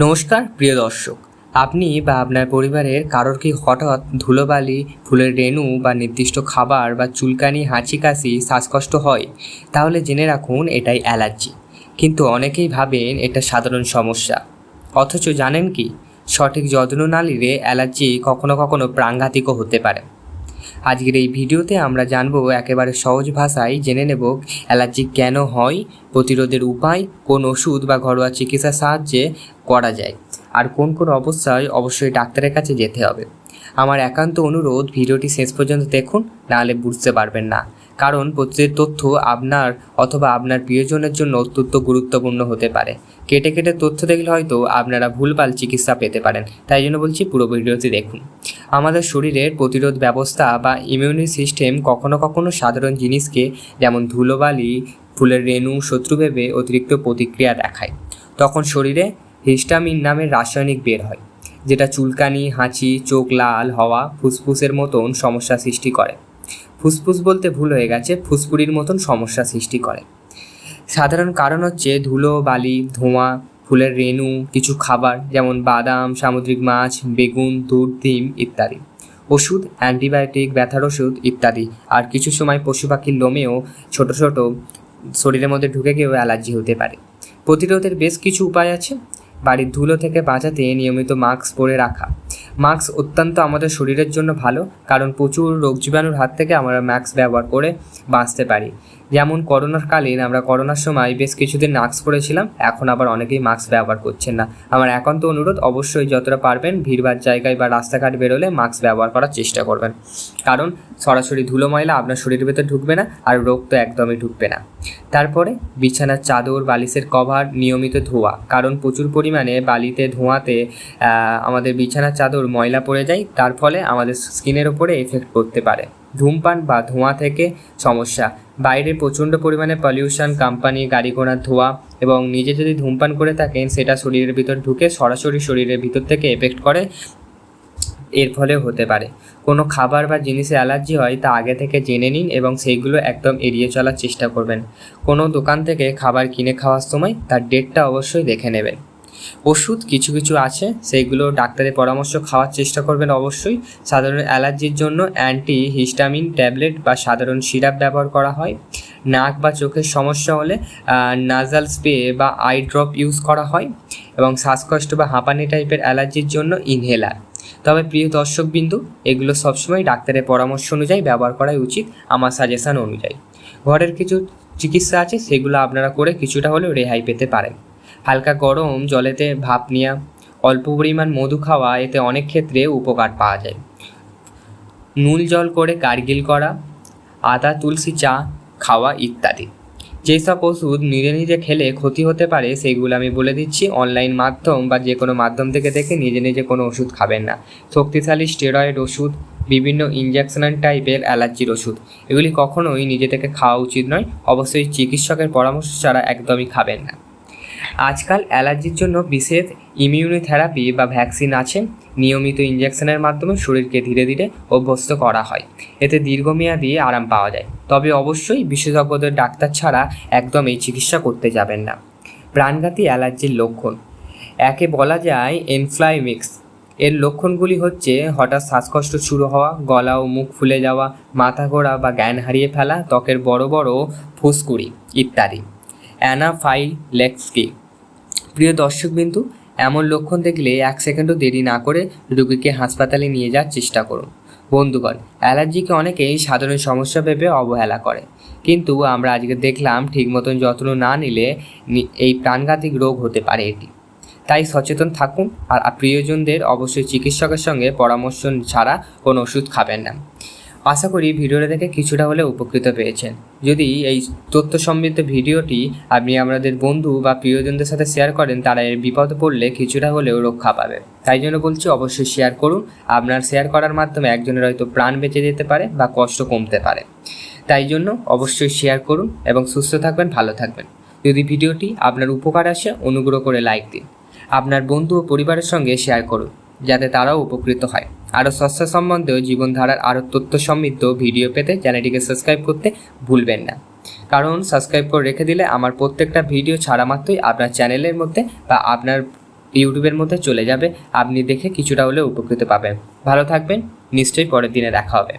নমস্কার, প্রিয় দর্শক। আপনি বা আপনার পরিবারের কারোর কি হঠাৎ ধুলোবালি, ফুলের রেণু বা নির্দিষ্ট খাবার বা চুলকানি হাঁচি কাশি শ্বাসকষ্ট হয়? তাহলে জেনে রাখুন, এটাই অ্যালার্জি। কিন্তু অনেকেই ভাবেন এটা সাধারণ সমস্যা। অথচ জানেন কি? সঠিক যত্ন না নিলে অ্যালার্জি কখনো কখনো প্রাণঘাতিকও হতে পারে। আজকের এই ভিডিওতে আমরা জানব একেবারে সহজ ভাষায় জেনে নেব অ্যালার্জি কেন হয়, প্রতিরোধের উপায়, কোন ওষুধ বা ঘরোয়া চিকিৎসার সাহায্যে করা যায়, আর কোন কোন অবস্থায় অবশ্যই ডাক্তারের কাছে যেতে হবে। আমার একান্ত অনুরোধ ভিডিওটি শেষ পর্যন্ত দেখুন নাহলে বুঝতে পারবেন না। কারণ প্রতিটি তথ্য আপনার অথবা আপনার প্রিয়জনের জন্য অত্যন্ত গুরুত্বপূর্ণ হতে পারে। কেটে কেটে তথ্য দেখলে হয়তো আপনারা ভুলভাল চিকিৎসা পেতে পারেন। তাই জন্য বলছি পুরো ভিডিওটি দেখুন। আমাদের শরীরের প্রতিরোধ ব্যবস্থা বা ইমিউনি সিস্টেম কখনো কখনো সাধারণ জিনিসকে যেমন ধুলোবালি, ফুলের রেণু, শত্রু ভেবে অতিরিক্ত প্রতিক্রিয়া দেখায়। তখন শরীরে হিস্টামিন নামের রাসায়নিক বের হয়, যেটা চুলকানি, হাঁচি, চোখ লাল হওয়া, ফুসফুসের মতন সমস্যা সৃষ্টি করে। ফুসফুস বলতে ভুল হয়ে গেছে, ফুসফুরির মতন সমস্যা সৃষ্টি করে। সাধারণ কারণ হচ্ছে ধুলো, বালি, ধোঁয়া, ফুলের রেণু, কিছু খাবার যেমন বাদাম, সামুদ্রিক মাছ, বেগুন, দুধ, ডিম ইত্যাদি। ওষুধ, অ্যান্টিবায়োটিক, ব্যথার ওষুধ ইত্যাদি। আর কিছু সময় পশু পাখির লোমেও ছোট ছোট শরীরের মধ্যে ঢুকে গিয়েও অ্যালার্জি হতে পারে। প্রতিরোধের বেশ কিছু উপায় আছে। বাড়ির ধুলো থেকে বাঁচাতে নিয়মিত মাস্ক পরে রাখা। মাস্ক অত্যন্ত আমাদের শরীরের জন্য ভালো, কারণ প্রচুর রোগ জীবাণুর হাত থেকে আমরা মাস্ক ব্যবহার করে বাঁচতে পারি। যেমন করোনার কালীন আমরা করোনার সময় বেশ কিছুদিন মাস্ক পরেছিলাম, এখন আবার অনেকেই মাস্ক ব্যবহার করছেন না। আমার একান্ত অনুরোধ, অবশ্যই যতটা পারবেন ভিড়ভাড় জায়গায় বা রাস্তাঘাট বেরোলে মাস্ক ব্যবহার করার চেষ্টা করবেন। কারণ সরাসরি ধুলো ময়লা আপনার শরীরের ভেতর ঢুকবে না আর রোগ তো একদমই ঢুকবে না। তারপরে বিছানার চাদর, বালিশের কভার, নিয়মিত ধোয়া। কারণ প্রচুর পরিমাণে বালিতে, ধোঁয়াতে আমাদের বিছানার চাদর ময়লা পড়ে যায়, তার ফলে আমাদের স্কিনের ওপরে এফেক্ট করতে পারে। ধূমপান বা ধোঁয়া থেকে সমস্যা। বাইরে প্রচণ্ড পরিমাণে পলিউশন কোম্পানি গাড়ি ঘোড়ার ধোঁয়া এবং নিজে যদি ধূমপান করে থাকেন, সেটা শরীরের ভিতর ঢুকে সরাসরি শরীরের ভিতর থেকে এফেক্ট করে। এর ফলেও হতে পারে। কোনো খাবার বা জিনিসে অ্যালার্জি হয়, তা আগে থেকে জেনে নিন এবং সেইগুলো একদম এড়িয়ে চলার চেষ্টা করবেন। কোনো দোকান থেকে খাবার কিনে খাওয়ার সময় তার ডেটটা অবশ্যই দেখে নেবেন। ওষুধ, কিছু কিছু আছে, সেইগুলো ডাক্তারের পরামর্শ খাওয়ার চেষ্টা করবেন অবশ্যই। সাধারণ অ্যালার্জির জন্য অ্যান্টি হিস্টামিন ট্যাবলেট বা সাধারণ সিরাপ ব্যবহার করা হয়। নাক বা চোখের সমস্যা হলে নাজাল স্প্রে বা আই ড্রপ ইউজ করা হয় এবং শ্বাসকষ্ট বা হাঁপানি টাইপের অ্যালার্জির জন্য ইনহেলার। তবে প্রিয় দর্শকবিন্দু, এগুলো সবসময় ডাক্তারের পরামর্শ অনুযায়ী ব্যবহার করাই উচিত আমার সাজেশান অনুযায়ী। ঘরের কিছু চিকিৎসা আছে, সেগুলো আপনারা করে কিছুটা হলেও রেহাই পেতে পারেন। হালকা গরম জলেতে ভাপ নেওয়া অল্প পরিমাণ মধু খাওয়া এতে অনেক ক্ষেত্রে উপকার পাওয়া যায়। নুন জল করে গার্গিল করা, আদা, তুলসী চা খাওয়া ইত্যাদি। যেসব ওষুধ নিজে নিজে খেলে ক্ষতি হতে পারে সেইগুলো আমি বলে দিচ্ছি। অনলাইন মাধ্যম বা যে কোনো মাধ্যম থেকে দেখে নিজে নিজে কোনো ওষুধ খাবেন না। শক্তিশালী স্টেরয়েড ওষুধ, বিভিন্ন ইঞ্জেকশনাল টাইপের অ্যালার্জির ওষুধ, এগুলি কখনোই নিজে থেকে খাওয়া উচিত নয়। অবশ্যই চিকিৎসকের পরামর্শ ছাড়া একদমই খাবেন না। আজকাল অ্যালার্জির জন্য বিশেষ ইমিউনোথেরাপি বা ভ্যাকসিন আছে। নিয়মিত ইঞ্জেকশনের মাধ্যমে শরীরকে ধীরে ধীরে অভ্যস্ত করা হয়। এতে দীর্ঘমেয়াদী আরাম পাওয়া যায়। তবে অবশ্যই বিশেষজ্ঞদের ডাক্তার ছাড়া একদম এই চিকিৎসা করতে যাবেন না। প্রাণঘাতী অ্যালার্জির লক্ষণ। একে বলা যায় এনফ্লাইমিক্স এর লক্ষণগুলি হচ্ছে হঠাৎ শ্বাসকষ্ট শুরু হওয়া, গলা ও মুখ ফুলে যাওয়া, মাথা ঘোরা বা জ্ঞান হারিয়ে ফেলা, ত্বকের বড় বড় ফুসকুড়ি ইত্যাদি। অ্যানাফাইলেক্সকি প্রিয় দর্শকবিন্দু, এমন লক্ষণ দেখলে এক সেকেন্ডও দেরি না করে রোগীকে হাসপাতালে নিয়ে যাওয়ার চেষ্টা করুন। বন্ধুগণ, অ্যালার্জিকে অনেকেই সাধারণ সমস্যা ভেবে অবহেলা করে। কিন্তু আমরা আজকে দেখলাম ঠিক মতন যত্ন না নিলে এই প্রাণঘাতিক রোগ হতে পারে এটি। তাই সচেতন থাকুন আর প্রিয়জনদের অবশ্যই চিকিৎসকের সঙ্গে পরামর্শ ছাড়া কোনো ওষুধ খাবেন না। আশা করি ভিডিওটা দেখে কিছুটা হলে উপকৃত পেয়েছেন। যদি এই তথ্য সমৃদ্ধ ভিডিওটি আপনি আমাদের বন্ধু বা প্রিয়জনদের সাথে শেয়ার করেন, তারা এর বিপদে পড়লে কিছুটা হলেও রক্ষা পাবে। তাই জন্য বলছি অবশ্যই শেয়ার করুন। আপনার শেয়ার করার মাধ্যমে একজনের হয়তো প্রাণ বেঁচে যেতে পারে বা কষ্ট কমতে পারে। তাই জন্য অবশ্যই শেয়ার করুন এবং সুস্থ থাকবেন, ভালো থাকবেন। যদি ভিডিওটি আপনার উপকার আসে, অনুগ্রহ করে লাইক দিন। আপনার বন্ধু ও পরিবারের সঙ্গে শেয়ার করুন, যাতে তারাও উপকৃত হয়। আরও স্বাস্থ্য সম্বন্ধেও জীবনধারার আরও তথ্য সমৃদ্ধ ভিডিও পেতে চ্যানেলটিকে সাবস্ক্রাইব করতে ভুলবেন না। কারণ সাবস্ক্রাইব করে রেখে দিলে আমার প্রত্যেকটা ভিডিও ছাড়া মাত্রই আপনার চ্যানেলের মধ্যে বা আপনার ইউটিউবের মধ্যে চলে যাবে। আপনি দেখে কিছুটা হলেও উপকৃত পাবেন। ভালো থাকবেন। নিশ্চয়ই পরের দিনে দেখা হবে।